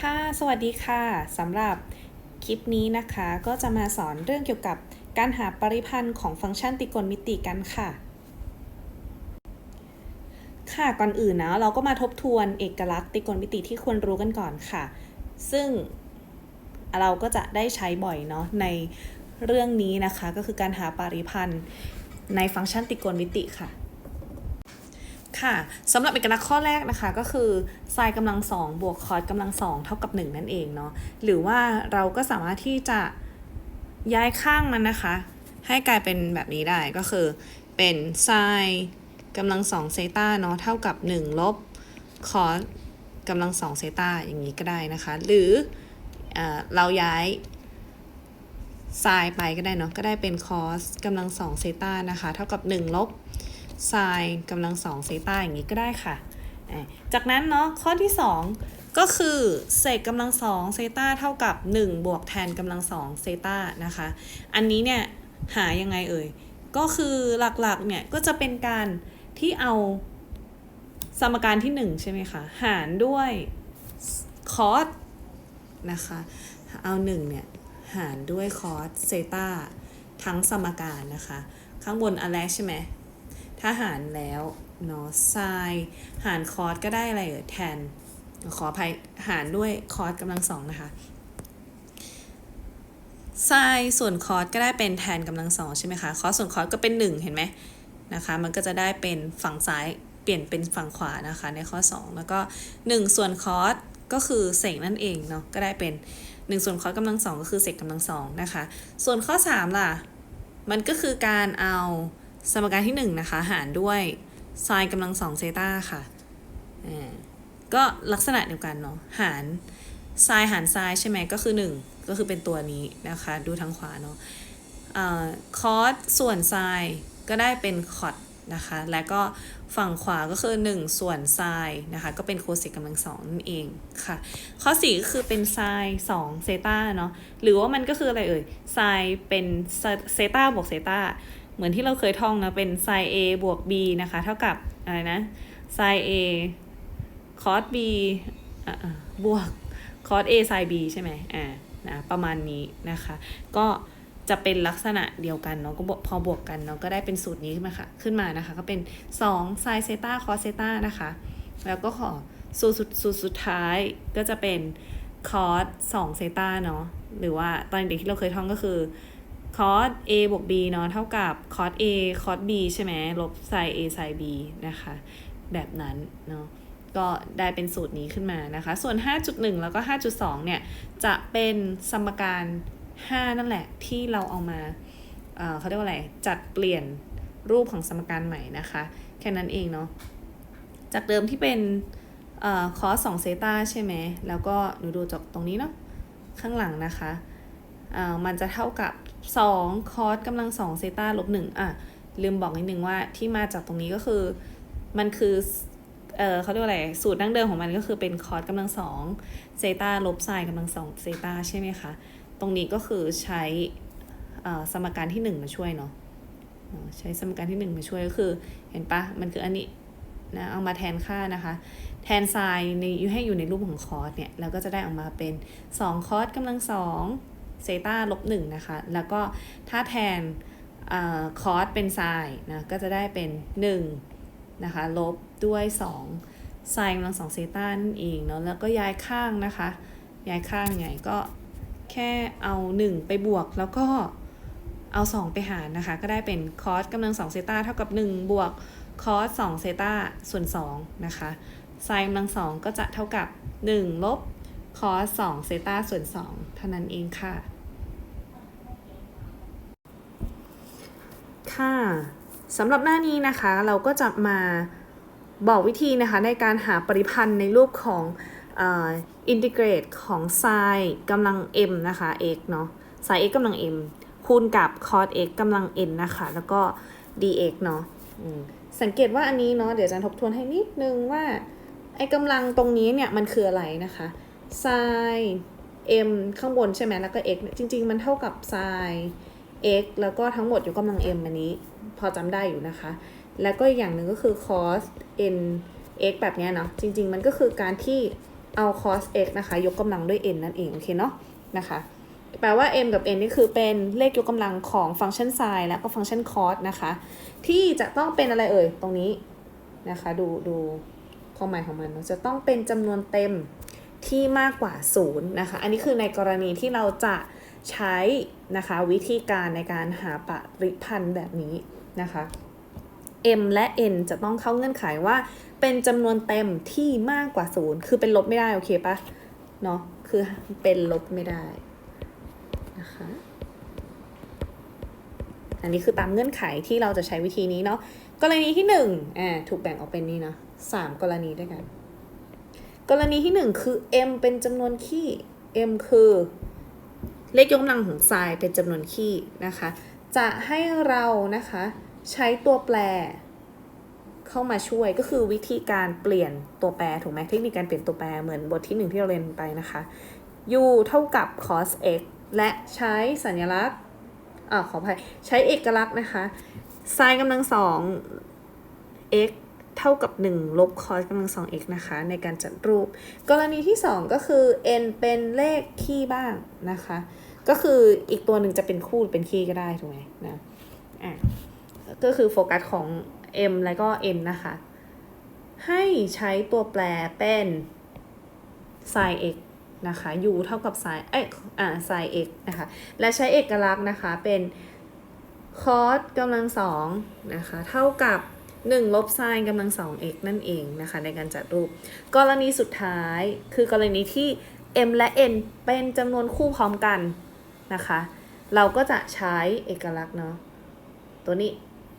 ค่ะ สวัสดีค่ะสำหรับคลิปนี้นะคะ ก็จะมาสอนเรื่องเกี่ยวกับการหาปริพันธ์ของฟังก์ชันตรีโกณมิติกันค่ะ ค่ะก่อนอื่นนะเราก็มาทบทวนเอกลักษณ์ตรีโกณมิติที่ควรรู้กันก่อนค่ะ ซึ่งเราก็จะได้ใช้บ่อยเนาะในเรื่องนี้นะคะ ก็คือการหาปริพันธ์ในฟังก์ชันตรีโกณมิติค่ะ ค่ะสำหรับเอกลักษณ์ข้อแรกนะคะก็คือไซน์กำลังสองบวกคอสกำลังสองเท่ากับ 1 นั่นเองเนาะหรือว่าเราก็สามารถที่จะย้ายข้างมันนะคะ ให้กลายเป็นแบบนี้ได้ก็คือเป็นไซน์กำลังสองเซตาเนาะเท่ากับ 1 ลบคอสกำลังสองเซตาอย่างนี้ก็ได้นะคะ หรือเออเราย้ายไซน์ไปก็ได้เนาะก็ได้เป็นคอสกำลังสองเซตานะคะ เท่ากับ 1 ลบ ไซน์กำลังสองเซต้าอย่างนี้ก็ได้ค่ะ จากนั้นเนาะข้อที่ 2 ก็คือเศษกำลังสองเซต้าเท่ากับ 1 บวกแทนกำลังสองเซต้านะคะ อันนี้เนี่ยหายังไงเอ่ย ก็คือหลักๆเนี่ยก็จะเป็นการที่เอาสมการที่ 1 ใช่ไหมคะ หารด้วยคอสนะคะ เอา1เนี่ยหารด้วยคอสเซต้าทั้งสมการนะคะ ข้างบนอันแรกใช่ไหม ถ้าหารแล้วเนาะไซน์หารคอสก็ได้อะไรเอ่ยแทน ขออภัยหารด้วยคอสกำลังสองนะคะไซน์ส่วนคอสก็ได้เป็นแทนกำลังสองใช่ไหมคะคอสส่วนคอสก็เป็น 1 เห็นไหมนะคะ มันก็จะได้เป็นฝั่งซ้ายเปลี่ยนเป็นฝั่งขวานะคะในข้อ 2 แล้วก็ 1 ส่วนคอสก็คือเศษนั่นเองเนาะก็ได้เป็น 1 ส่วนคอสกำลังสองก็คือเศษกำลังสองนะคะ ส่วนข้อ 3 ล่ะ มันก็คือการเอา สมการที่ 1 นะคะ หารด้วยไซน์กำลังสองเซตาค่ะอ่าก็ลักษณะเดียวกันเนาะหารไซน์หารไซน์ใช่ไหมก็คือ 1 ก็คือเป็นตัวนี้นะคะ ดูทางขวาเนาะคอสส่วนไซน์ก็ได้เป็นคอดนะคะ และก็ฝั่งขวาก็คือ 1 ส่วนไซน์นะคะ ก็เป็นโคสิกกำลังสองนั่นเองค่ะ ข้อ4ก็คือเป็นไซน์2เซตาเนาะหรือว่ามันก็คืออะไรเอ่ยไซน์เป็นเซตาบวกเซตา เหมือนที่เราเคยท่องนะ เป็นไซ a บวก b นะคะ เท่ากับอะไรนะไซ a คอส b บวกคอส a ไซ b ใช่ไหมอ่านะประมาณนี้นะคะ ก็จะเป็นลักษณะเดียวกันเนาะก็พอบวกกันเนาะก็ได้เป็นสูตรนี้ขึ้นมาค่ะขึ้นมานะคะ ก็เป็น2ไซเซตาคอสเซตานะคะ แล้วก็ขอสูตรสุดสูตรสุดท้ายก็จะเป็นคอส2เซตาเนาะหรือว่าตอนเด็กที่เราเคยท่องก็คือ คอส a บวก b เนาะเท่ากับคอส a คอส b ใช่ไหมลบไซ a ไซ b นะคะ แบบนั้นเนาะก็ได้เป็นสูตรนี้ขึ้นมานะคะ ส่วน 5.1 แล้วก็ 5.2 เนี่ย จะเป็นสมการ 5 นั่นแหละที่เราเอามาเเขาเรียกว่าอะไร จัดเปลี่ยนรูปของสมการใหม่นะคะ แค่นั้นเองเนาะ จากเดิมที่เป็นคอส2เซตาใช่ไหม แล้วก็หนูดูจากตรงนี้เนาะ ข้างหลังนะคะอ่ามันจะเท่ากับ 2คอสกำลัง2เซตาลบ1อะ ลืมบอกนิดนึงว่าที่มาจากตรงนี้ก็คือ มันคือ เออเขาเรียกว่าอะไร สูตรดั้งเดิมของมันก็คือเป็นคอสกำลังสองเซตาลบไซน์กำลังสองเซตาใช่ไหมคะ ตรงนี้ก็คือใช้สมการที่ 1 มาช่วยเนาะใช้สมการที่ 1 มาช่วยก็คือ เห็นปะมันคืออันนี้นะเอามาแทนค่านะคะ แทนไซน์ในให้อยู่ในรูปของคอสเนี่ยแล้วก็จะได้ออกมาเป็น2คอสกำลังสอง เซต้าลบ1นะคะ แล้วก็ถ้าแทนคอสเป็นไซน์นะ ก็จะได้เป็น1นะคะ ลบด้วย2ไซน์กำลังสองเซต้านั่นเองเนาะ แล้วก็ย้ายข้างนะคะ ย้ายข้างไงก็แค่เอา 1 ไปบวกแล้วก็เอา 2 ไปหารนะคะ ก็ได้เป็นคอสกำลัง2เซต้าเท่ากับ 1 บวกคอส2เซต้าส่วน2นะคะไซน์กำลังสองก็จะเท่ากับ 1 ลบ คอส2เซตาส่วน 2 เท่านั้นเองค่ะ ค่ะสำหรับหน้านี้นะคะเราก็จะมาบอกวิธีนะคะในการหาปริพันธ์ในรูปของอินทิเกรตของไซน์กำลัง m นะคะ x เนาะไซน์ x กำลัง m คูณกับ cos x กำลัง n นะคะ แล้วก็ dx เนาะสังเกตว่าอันนี้เนาะเดี๋ยวจะทบทวนให้นิดนึงว่าไอ้กำลังตรงนี้เนี่ยมันคืออะไรนะคะ ไซน์ m ข้างบนใช่ไหมแล้วก็ x จริง ๆ มันเท่ากับไซน์ x แล้วก็ทั้งหมดอยู่กำลัง m อันนี้ พอจำได้อยู่นะคะ แล้วก็อีกอย่างหนึ่งก็คือ cos n x แบบนี้เนาะจริง ๆ มันก็คือการที่เอา cos x นะคะ ยกกำลังด้วย n นั่นเอง โอเคเนาะนะคะแปลว่า m กับ n นี่คือเป็นเลขยกกำลังของฟังก์ชัน sin และก็ฟังก์ชัน cos นะคะ ที่จะต้องเป็นอะไรเอ่ย ตรงนี้นะคะ ดูดูความหมายของมันจะต้องเป็นจำนวนเต็ม ที่มากกว่า0นะคะ อันนี้คือในกรณีที่เราจะใช้นะคะวิธีการในการหาปริพันธ์แบบนี้นะคะ m และ n จะต้องเข้าเงื่อนไขว่า เป็นจำนวนเต็มที่มากกว่าศูนย์คือเป็นลบไม่ได้โอเคปะเนาะคือเป็นลบไม่ได้นะคะ อันนี้คือตามเงื่อนไขที่เราจะใช้วิธีนี้เนาะ กรณีที่หนึ่งอ่าถูกแบ่งออกเป็นนี่เนาะสามกรณีด้วยกัน กรณีที่หนึ่งคือ m เป็นจำนวนคี่ m คือ เลขยกกำลังของไซน์เป็นจำนวนคี่นะคะ จะให้เรานะคะใช้ตัวแปร เข้ามาช่วยก็คือวิธีการเปลี่ยนตัวแปรถูกไหมเทคนิคการเปลี่ยนตัวแปรเหมือนบทที่หนึ่งที่เราเรียนไปนะคะ u เท่ากับ cos x และใช้สัญลักษณ์อ่าขออภัยใช้เอกลักษณ์นะคะ sin กำลังสอง x เท่ากับ 1 ลบ cos กำลังสอง x นะคะ ในการจัดรูป กรณีที่ 2 ก็คือ n เป็นเลขคี่บ้างนะคะ ก็คืออีกตัวหนึ่งจะเป็นคู่เป็นคี่ก็ได้ถูกไหมนะอะก็คือโฟกัสของ m แล้วก็ n นะคะ ให้ใช้ตัวแปรเป็น sin x นะคะ u เท่ากับ sin เอ้ยอ่า sin x นะคะ และใช้เอกลักษณ์นะคะเป็น cos กำลังสองนะคะ เท่ากับ 1ลบ sin กำลังสอง x นั่นเองนะคะในการจัดรูป กรณีสุดท้ายคือกรณีที่ m และ n เป็นจำนวนคู่พร้อมกันนะคะ เราก็จะใช้เอกลักษณ์เนาะตัวนี้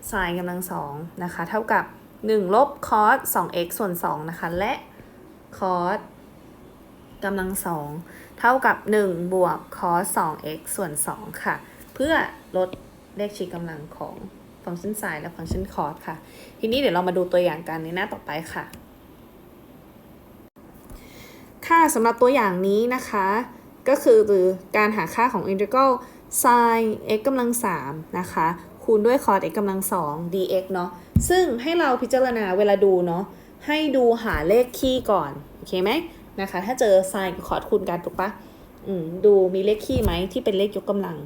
sin กำลังสองนะคะเท่ากับ 1 ลบ cos 2x ส่วน 2 นะคะ และ cos กำลังสองเท่ากับ 1 บวก cos 2x ส่วน 2 ค่ะ เพื่อลดเลขชี้กำลังของ ฟังก์ชัน sin และฟังก์ชัน cos ค่ะ ทีนี้เดี๋ยวเรามาดูตัวอย่างกันในหน้าต่อไปค่ะ ค่ะสำหรับตัวอย่างนี้นะคะ ก็คือการหาค่าของ integral sin x กำลัง3นะคะคูณด้วย cos x กำลัง2 dx เนาะซึ่งให้เราพิจารณาเวลาดูเนาะให้ดูหาเลขคี่ก่อน โอเคไหมนะคะ ถ้าเจอ sin กับ cos คูณกันถูกปะอืมดูมีเลขคี่ไหมที่เป็นเลขยกกำลัง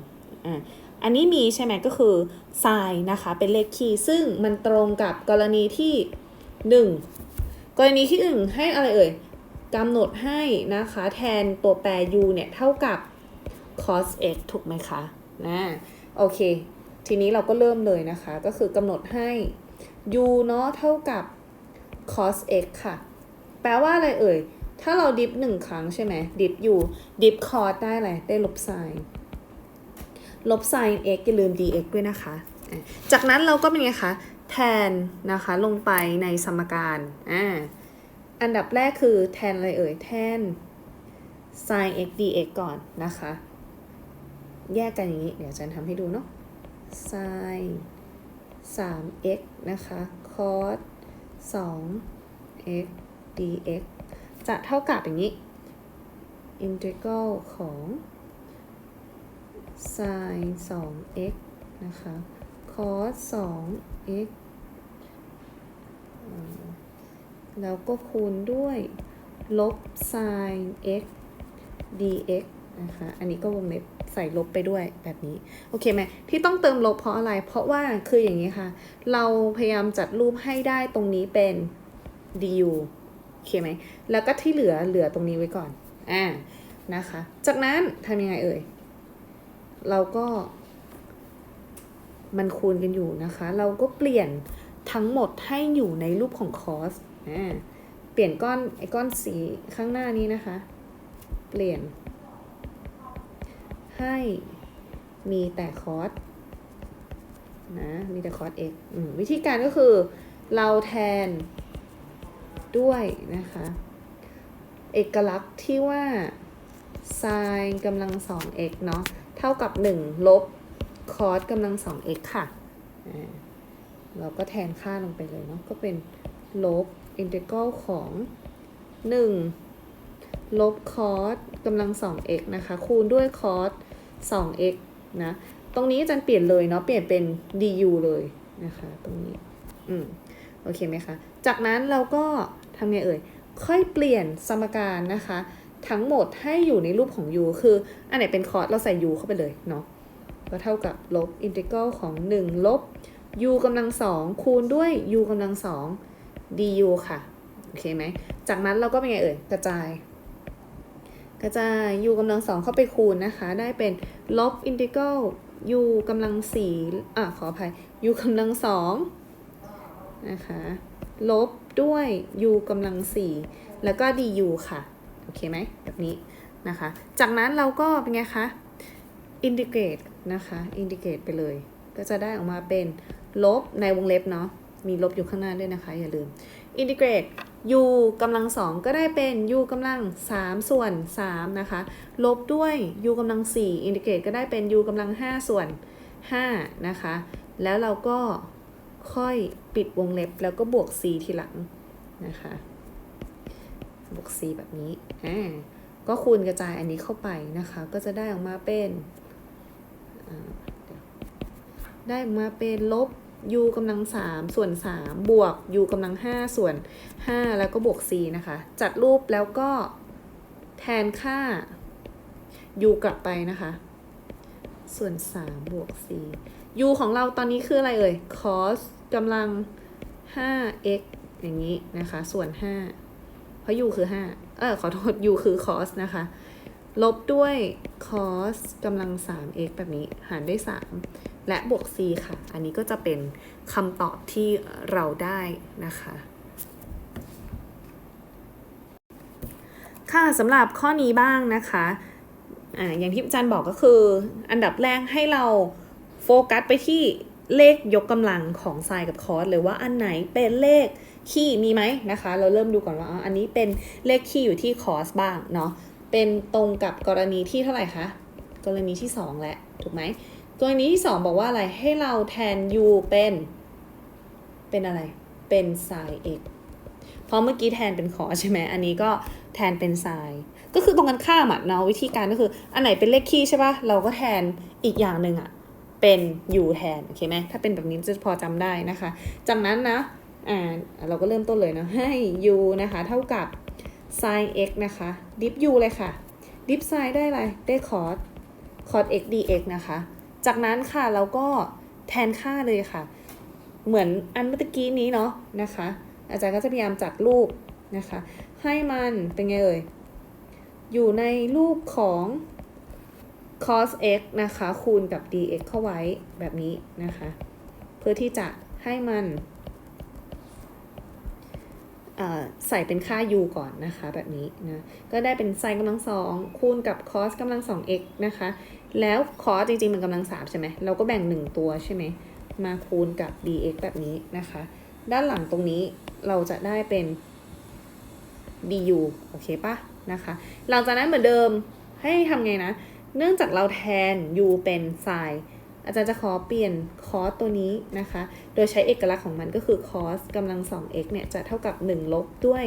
อ่า อันนี้มีใช่ไหมก็คือ sin นะคะเป็นเลขคี่ซึ่งมันตรงกับกรณีที่ 1 กรณีที่ 1 ให้อะไรเอ่ยกำหนดให้นะคะแทนตัวแปร u เนี่ยเท่ากับ cos x ถูกไหมคะนะโอเค ทีนี้เราก็เริ่มเลยนะคะ ก็คือกำหนดให้ u เนาะเท่ากับ cos x ค่ะ แปลว่าอะไรเอ่ย ถ้าเราดิฟหนึ่งครั้งใช่ไหมดิฟอยู่ดิฟ cos ได้อะไรได้ลบ sin ลบ sin x อย่าลืม dx ด้วยนะคะ จากนั้นเราก็เป็นไงคะแทนนะคะลงไปในสมการอ่าอันดับแรกคือแทนอะไรเอ่ย แทน sin x dx ก่อนนะคะ แยกกันอย่างนี้ เดี๋ยวอาจะทำให้ดูเนาะ sin 3x นะคะ cos 2x dx จะเท่ากับอย่างนี้ integral ของ sin 2x นะคะ cos 2x อ่าแล้วก็คูณด้วยลบ sin x dx นะคะ อันนี้ก็วงเล็บใส่ลบไปด้วยแบบนี้ โอเคไหมที่ต้องเติมลบเพราะอะไร เพราะว่าคืออย่างนี้ค่ะ เราพยายามจัดรูปให้ได้ตรงนี้เป็น du โอเคไหม แล้วก็ที่เหลือเหลือตรงนี้ไว้ก่อน อ่า นะคะ จากนั้นทำยังไงเอ่ย เราก็มันคูณกันอยู่นะคะ เราก็เปลี่ยนทั้งหมดให้อยู่ในรูปของ cos อ่าเปลี่ยนก้อนไอ้ก้อนสีข้างหน้านี้นะคะ เปลี่ยน ให้มีแต่ cos นะ มีแต่ cos x อวิธีการก็คือเราแทนด้วยนะคะ เอกลักษณ์ที่ว่า sin กำลัง 2x เนาะ เท่ากับ 1 ลบ cos กำลัง 2x ค่ะ เราก็แทนค่าลงไปเลยเนาะ ก็เป็นลบ integral ของ 1 ลบ cos กำลัง 2x นะคะ คูณด้วย cos 2x นะ ตรงนี้อาจารย์เปลี่ยนเลยเนาะ เปลี่ยนเป็น du เลยนะคะ ตรงนี้ อืม โอเคไหมคะ จากนั้นเราก็ทำไงเอ่ย ค่อยเปลี่ยนสมการนะคะ ทั้งหมดให้อยู่ในรูปของ u คือ อันไหนเป็นคอร์สเราใส่ u เข้าไปเลยเนาะก็เท่ากับลบอินทิกรัลของ 1 ลบ u กำลังสองคูณด้วย u กำลังสอง du ค่ะ โอเคไหม จากนั้นเราก็เป็นไงเอ่ย กระจาย กระจาย u กำลังสองเข้าไปคูณนะคะ ได้เป็นลบอินทิกรัล u กำลังสี่อะขออภัย u กำลังสองนะคะ ลบด้วย u กำลังสี่แล้วก็ du ค่ะ อเคไหมแบบนี้นะคะ จากนั้นเราก็เป็นไงคะอินทิเกรตนะคะอินทิเกรตไปเลย ก็จะได้ออกมาเป็นลบในวงเล็บเนาะมีลบอยู่ข้างหน้าด้วยนะคะ อย่าลืมอินทิเกรต u กำลังสองก็ได้เป็น u กำลังสามส่วนสามนะคะ ลบด้วย u กำลังสี่อินทิเกรตก็ได้เป็น u กำลังห้าส่วนห้านะคะ แล้วเราก็ค่อยปิดวงเล็บแล้วก็บวก c ทีหลังนะคะ บวก c แบบนี้อ่าก็คูณกระจายอันนี้เข้าไปนะคะ ก็จะได้ออกมาเป็นอ่าเดี๋ยวได้ออกมาเป็นลบ u กำลัง3ส่วน3บวก u กำลัง5ส่วน5แล้วก็บวก c นะคะ จัดรูปแล้วก็แทนค่า u กลับไปนะคะ ส่วน3บวก c u ของเราตอนนี้คืออะไรเอ่ย cos กำลัง 5x อย่างนี้นะคะ ส่วน5เพ ราะ u คือ 5 เออขอโทษ u คือ cos นะคะ ลบด้วย cos กำลัง 3x แบบนี้ หารด้วย 3 และบวก c ค่ะ อันนี้ก็จะเป็นคำตอบที่เราได้นะคะค่ะสำหรับข้อนี้บ้างนะคะอ่าอย่างที่อาจารย์บอกก็คือ อันดับแรกให้เราโฟกัสไปที่เลขยกกำลังของไซน์กับคอสเลยว่าอันไหนเป็นเลข คี่มีไหมนะคะ เราเริ่มดูก่อนว่าอันนี้เป็นเลขคี่อยู่ที่คอสบ้างเนาะเป็นตรงกับกรณีที่เท่าไหร่คะกรณีที่ 2 แหละถูกไหมกรณีที่ 2 บอกว่าอะไรให้เราแทน u เป็น เป็นอะไร เป็น sin x เพราะเมื่อกี้แทนเป็นคอใช่ไหมอันนี้ก็แทนเป็น sin ก็คือตรงกันข้ามอะเนาะวิธีการก็คือ อันไหนเป็นเลขคี่ใช่ปะเราก็แทนอีกอย่างหนึ่งอะเป็น u แทนโอเคไหมถ้าเป็นแบบนี้จะพอจำได้นะคะ จากนั้นนะ อ่าเราก็เริ่มต้นเลยนะให้ u นะคะ เท่ากับ sin x นะคะ ดิฟ u เลยค่ะ ดิฟ sin ได้อะไรได้ cos cos x dx นะคะ จากนั้นค่ะเราก็แทนค่าเลยค่ะ เหมือนอันเมื่อกี้นี้เนาะนะคะ อาจารย์ก็จะพยายามจัดรูปนะคะ ให้มันเป็นไงเอ่ยอยู่ในรูปของ cos x นะคะ คูณกับ dx เข้าไว้แบบนี้นะคะ เพื่อที่จะให้มัน ใส่เป็นค่า u ก่อนนะคะ แบบนี้นะ ก็ได้เป็น sin กำลังสองคูณกับ cos กำลังสอง x นะคะ แล้ว cos จริงๆ มันกำลังสามใช่ไหม เราก็แบ่ง1ตัวใช่ไหม มาคูณกับ dx แบบนี้นะคะ ด้านหลังตรงนี้เราจะได้เป็น du โอเคปะนะคะ หลังจากนั้นเหมือนเดิมให้ทำไงนะ เนื่องจากเราแทน u เป็น sin อาจารย์จะขอเปลี่ยน cos ตัวนี้นะคะ โดยใช้เอกลักษณ์ของมันก็คือ cos กำลัง 2x เนี่ยจะเท่ากับ 1 ลบด้วย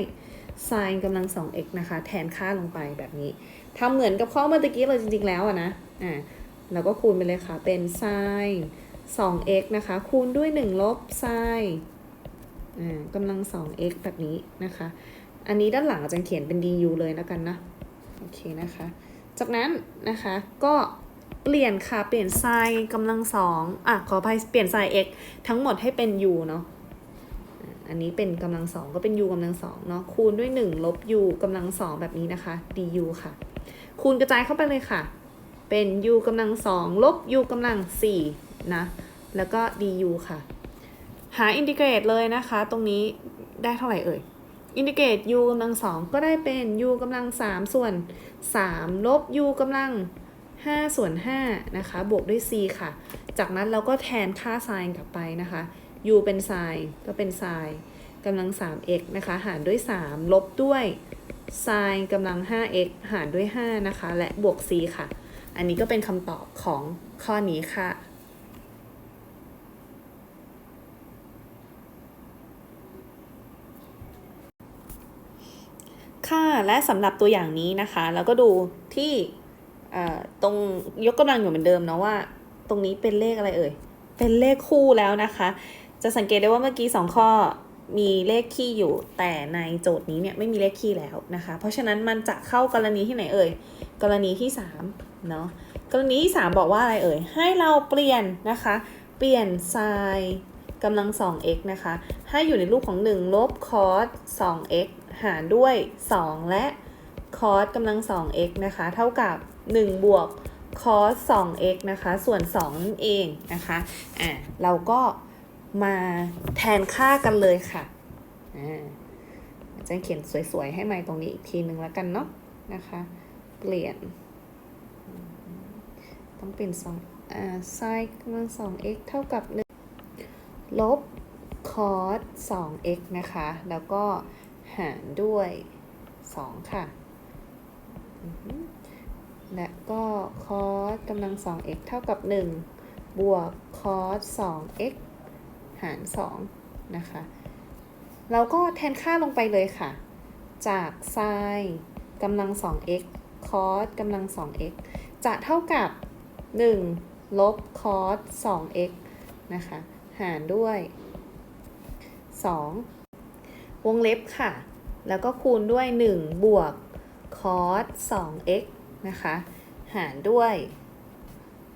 sin กำลัง 2x นะคะ แทนค่าลงไปแบบนี้ทำเหมือนกับข้อเมื่อกี้เลยจริงๆแล้วอะนะ อ่าเราก็คูณไปเลยค่ะ เป็น sin 2x นะคะ คูณด้วย 1 ลบ sin อ่ากำลัง 2x แบบนี้นะคะ อันนี้ด้านหลังอาจารย์เขียนเป็น du เลยแล้วกันนะ โอเคนะคะ จากนั้นนะคะก็ เปลี่ยนค่ะ เปลี่ยน sin กำลังสองอะ ขออภัยเปลี่ยน sin x ทั้งหมดให้เป็น u เนาะอันนี้เป็นกำลังสองก็เป็น u กำลังสองเนาะคูณด้วย 1 ลบ u กำลังสองแบบนี้นะคะ du ค่ะ คูณกระจายเข้าไปเลยค่ะ เป็น u กำลังสองลบ u กำลังสี่นะ แล้วก็ du ค่ะ หาอินทิเกรตเลยนะคะ ตรงนี้ได้เท่าไหร่เอ่ยอินทิเกรต u กำลังสองก็ได้เป็น u กำลังสามส่วนสามลบ u กำลัง ห้าส่วนห้านะคะ บวกด้วย c ค่ะ จากนั้นเราก็แทนค่า sin กลับไปนะคะ u เป็น sin ก็เป็น sin กำลัง 3x นะคะ หารด้วย 3 ลบด้วย sin กำลัง 5x หารด้วย 5 นะคะ และบวก c ค่ะ อันนี้ก็เป็นคำตอบของข้อนี้ค่ะค่ะและสำหรับตัวอย่างนี้นะคะแล้วก็ดูที่ ตรงยกกำลังอยู่เหมือนเดิมเนาะว่า ตรงนี้เป็นเลขอะไรเอ่ย เป็นเลขคู่แล้วนะคะ จะสังเกตได้ว่าเมื่อกี้สองข้อมีเลขคี่อยู่แต่ในโจทย์นี้เนี่ยไม่มีเลขคี่แล้วนะคะ เพราะฉะนั้นมันจะเข้ากรณีที่ไหนเอ่ย กรณีที่3เนาะกรณีที่ 3 บอกว่าอะไรเอ่ย ให้เราเปลี่ยนนะคะ เปลี่ยนไซน์กำลัง 2x นะคะ ให้อยู่ในรูปของ 1 ลบคอส 2x หารด้วย 2 และคอสกำลัง 2x นะคะ เท่ากับ 1 บวกคอส 2x นะคะ ส่วน2นั่นเองนะคะอะเราก็มาแทนค่ากันเลยค่ะอ่าจารย์เขียนสวยๆ ให้ใหม่ตรงนี้อีกทีหนึ่งแล้วกันเนาะนะคะ เปลี่ยน ต้องเป็นสองอ่าไซน์กำลังสอง x เท่ากับหนึ่งลบคอสสอง x นะคะ แล้วก็หารด้วยสองค่ะ และก็คอสกำลังสอง x เท่ากับหนึ่งบวกคอสสอง x หารสองนะคะ เราก็แทนค่าลงไปเลยค่ะ จากไซน์กำลัง 2x คอสกำลัง 2x จะเท่ากับ 1 ลบคอส 2x นะคะ หารด้วย 2 วงเล็บค่ะ แล้วก็คูณด้วย 1 บวกคอส 2x นะคะ หารด้วย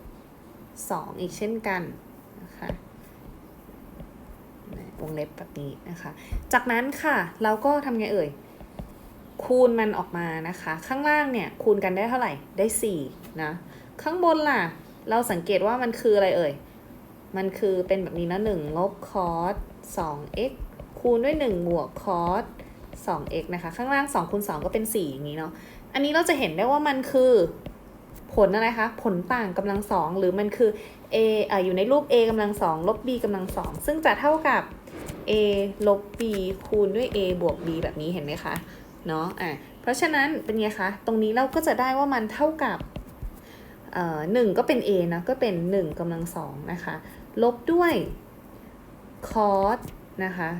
2 อีกเช่นกันนะคะวงเล็บแบบนี้นะคะ จากนั้นค่ะเราก็ทำไงเอ่ย คูณมันออกมานะคะ ข้างล่างเนี่ยคูณกันได้เท่าไหร่ได้4นะข้างบนล่ะ เราสังเกตว่ามันคืออะไรเอ่ย มันคือเป็นแบบนี้นะ1ลบคอส 2x คูณด้วย1บวกคอส 2x นะคะ ข้างล่าง2คูณ2ก็เป็น 4 อย่างนี้เนาะ อันนี้เราจะเห็นได้ว่ามันคือผลอะไรคะ ผลต่างกำลังสองหรือมันคือ a อะอยู่ในรูป a กำลังสองลบ b กำลังสองซึ่งจะเท่ากับ a ลบ b คูณด้วย a บวก b แบบนี้เห็นไหมคะเนาะอะเพราะฉะนั้นเป็นไงคะตรงนี้เราก็จะได้ว่ามันเท่ากับเอ่อหนึ่งก็เป็น a นะก็เป็น1กำลังสองนะคะลบด้วย cos นะคะ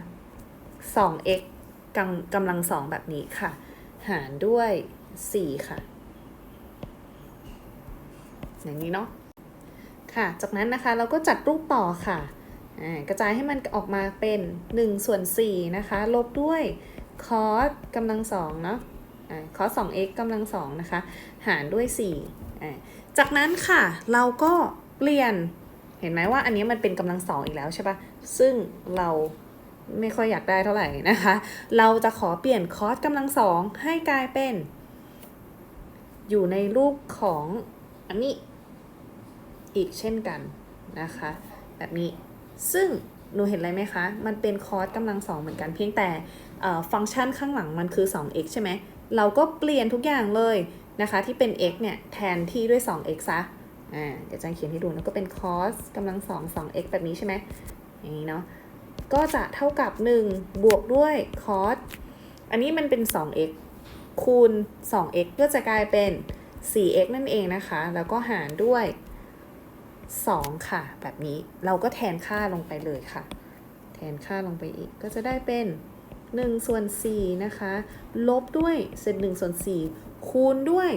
2x กำกำลังสองแบบนี้ค่ะ หารด้วย 4ค่ะ อย่างนี้เนาะค่ะ จากนั้นนะคะเราก็จัดรูปต่อค่ะกระจายให้มันออกมาเป็น1ส่วน4นะคะ ลบด้วย cos กำลังสองเนาะคอ่า cos 2x กำลังสองนะคะ หารด้วย4อ่จากนั้นค่ะเราก็เปลี่ยน เห็นไหมว่าอันนี้มันเป็นกำลังสองอีกแล้วใช่ปะซึ่งเราไม่ค่อยอยากได้เท่าไหร่นะคะ เราจะขอเปลี่ยน cos กำลังสองให้กลายเป็น อยู่ในรูปของอันนี้อีกเช่นกันนะคะ แบบนี้ซึ่งหนูเห็นอะไรไหมคะ มันเป็นคอสกำลังสองเหมือนกันเพียงแต่ฟังก์ชันข้างหลังมันคือ 2x ใช่ไหม เราก็เปลี่ยนทุกอย่างเลยนะคะ ที่เป็น x เนี่ย แทนที่ด้วย 2x ซะ อ่า เดี๋ยวจังเขียนให้ดูนะก็เป็น cos กำลังสอง 2x แบบนี้ใช่ไหมอย่างนี้เนาะ ก็จะเท่ากับ 1 บวกด้วย cos อันนี้มันเป็น 2x คูณ 2x ก็จะกลายเป็น 4x นั่นเองนะคะ แล้วก็หารด้วย 2 ค่ะ แบบนี้เราก็แทนค่าลงไปเลยค่ะ แทนค่าลงไปอีกก็จะได้เป็น1ส่วน4นะคะ ลบด้วยเศษ1ส่วน4คูณด้วย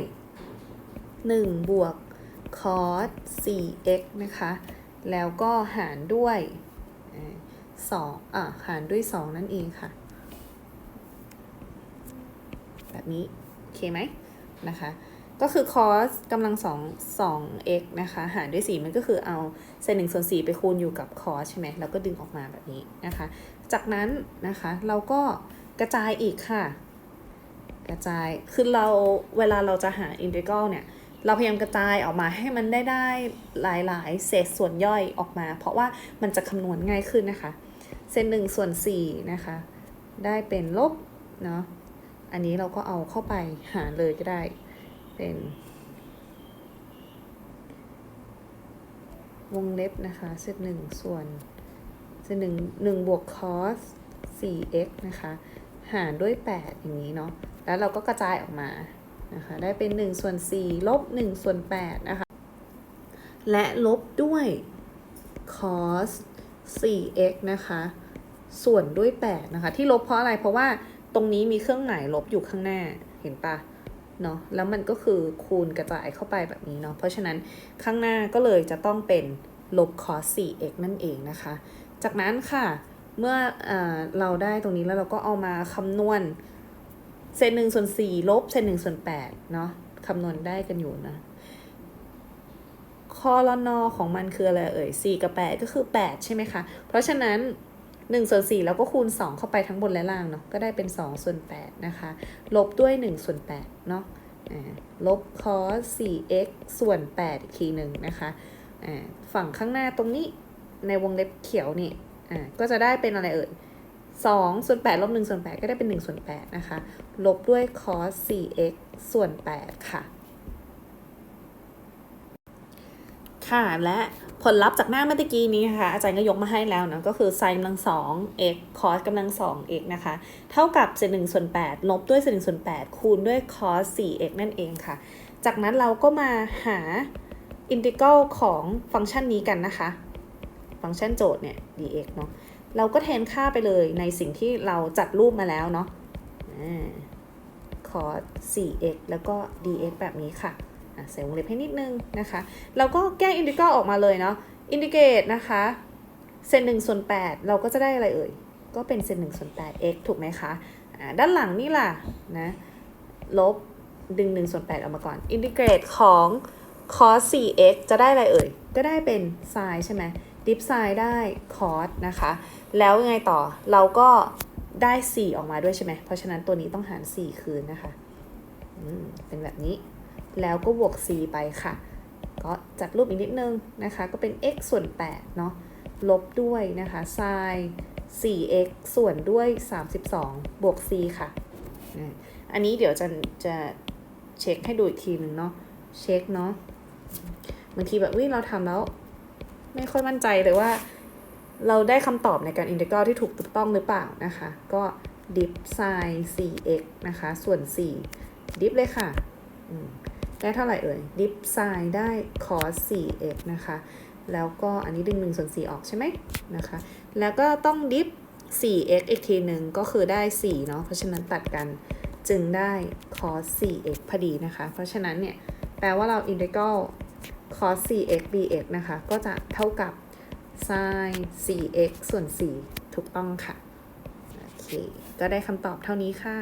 1 บวก cos 4x นะคะ แล้วก็หารด้วยอ่าสองอะหารด้วย 2 นั่นเองค่ะ แบบนี้โอเคไหมนะคะ ก็คือ cos กำลังสอง 2x นะคะ หารด้วย 4 มันก็คือเอาเศษ1ส่วน4ไปคูณอยู่กับ cos ใช่ไหมแล้วก็ดึงออกมาแบบนี้นะคะ จากนั้นนะคะเราก็กระจายอีกค่ะ กระจายคือเราเวลาเราจะหา integral เนี่ยเราพยายามกระจายออกมาให้มันได้ได้หลาย ๆ เศษส่วนย่อยออกมา เพราะว่ามันจะคำนวณง่ายขึ้นนะคะ เศษ1ส่วน4นะคะ ได้เป็นลบเนาะ อันนี้เราก็เอาเข้าไปหารเลยก็ได้เป็นวงเล็บนะคะเศษหนึ่งส่วนเศษหนึ่งหนึ่งบวก cos 4x นะคะ หารด้วย 8 อย่างนี้เนาะแล้วเราก็กระจายออกมานะคะได้เป็น1ส่วน4ลบ1ส่วน8นะคะ และลบด้วย cos 4x นะคะ ส่วนด้วย 8 นะคะ ที่ลบเพราะอะไรเพราะว่า ตรงนี้มีเครื่องหมายลบอยู่ข้างหน้าเห็นปะเนาะแล้วมันก็คือคูณกระจายเข้าไปแบบนี้เนาะเพราะฉะนั้นข้างหน้าก็เลยจะต้องเป็นลบ cos 4x นั่นเองนะคะ จากนั้นค่ะเมื่ออเราได้ตรงนี้แล้วเราก็เอามาคำนวณเศษหนึ่งส่วนสี่ลบเศษหนึ่งส่วนแปดเนาะคำนวณได้กันอยู่นะคอลนอของมันคืออะไรเอ่ยสี่กับแปดก็คือแปดใช่ไหมคะ เพราะฉะนั้น หนึ่งส่วนสี่เราก็คูณสองเข้าไปทั้งบนและล่างเนาะก็ได้เป็นสองส่วนแปดนะคะ ลบด้วยหนึ่งส่วนแปดเนาะลบคอสี่ x ส่วนแปดอีกทีหนึ่งนะคะฝั่งข้างหน้าตรงนี้ในวงเล็บเขียวนี่ก็จะได้เป็นอะไรเอ่ยสองส่วนแปดลบหนึ่งส่วนแปดก็ได้เป็นหนึ่งส่วนแปดนะคะ ลบด้วย cos 4x ส่วนแปดค่ะ ค่ะ และผลลัพธ์จากหน้าเมื่อกี้นี้นะคะอาจารย์ก็ยกมาให้แล้วนะก็คือ sin กำลังสอง x cos กำลังสอง x นะคะ เท่ากับเศษหนึ่งส่วนแปดลบด้วยเศษหนึ่งส่วนแปดคูณด้วย cos 4x นั่นเองค่ะ จากนั้นเราก็มาหาอินทิกรัลของฟังก์ชันนี้กันนะคะ ฟังก์ชันโจทย์เนี่ย dx เนาะเราก็แทนค่าไปเลยในสิ่งที่เราจัดรูปมาแล้วเนาะ cos 4x แล้วก็ dx แบบนี้ค่ะ ใส่วงเล็บให้นิดนึงนะคะเราก็แก้อินทิกรัลออกมาเลยเนาะอินทิเกรตนะคะเศษหนึ่งส่วนแปดเราก็จะได้อะไรเอ่ย ก็เป็นเศษหนึ่งส่วนแปด x ถูกไหมคะอ่าด้านหลังนี่ล่ะนะลบดึง1ส่วน8ออกมาก่อนอินทิเกรตของ cos 4x จะได้อะไรเอ่ย ก็ได้เป็น sin ใช่ไหมดิฟ sin ได้ cos นะคะ แล้วยังไงต่อเราก็ได้ 4 ออกมาด้วยใช่ไหม เพราะฉะนั้นตัวนี้ต้องหาร 4 คืนนะคะอืมเป็นแบบนี้ แล้วก็บวก c ไปค่ะ ก็จัดรูปอีกนิดนึงนะคะ ก็เป็น x ส่วน8เนาะ ลบด้วยนะคะ sin 4x ส่วนด้วย 32 บวก c ค่ะ อันนี้เดี๋ยวจะจะเช็คให้ดูอีกทีหนึ่งเนาะ เช็คเนาะ บางทีแบบวิเราทำแล้ว ไม่ค่อยมั่นใจเลยว่า เราได้คำตอบในการอินทิกรัลที่ถูกต้องหรือเปล่านะคะ ก็ดิฟ sin 4x นะคะ ส่วน 4 ดิฟเลยค่ะ ได้เท่าไหร่เอ่ยดิฟ sin ได้ cos 4x นะคะ แล้วก็อันนี้ดึง1ส่วน4ออกใช่ไหมนะคะ แล้วก็ต้องดิฟ 4x อีกทีหนึ่งก็คือได้ 4 เนาะ เพราะฉะนั้นตัดกันจึงได้ cos 4x พอดีนะคะ เพราะฉะนั้นเนี่ย แปลว่าเราอินทิกรัล cos 4x dx นะคะ ก็จะเท่ากับ sin 4x ส่วน 4 ถูกต้องค่ะ โอเค ก็ได้คำตอบเท่านี้ค่ะ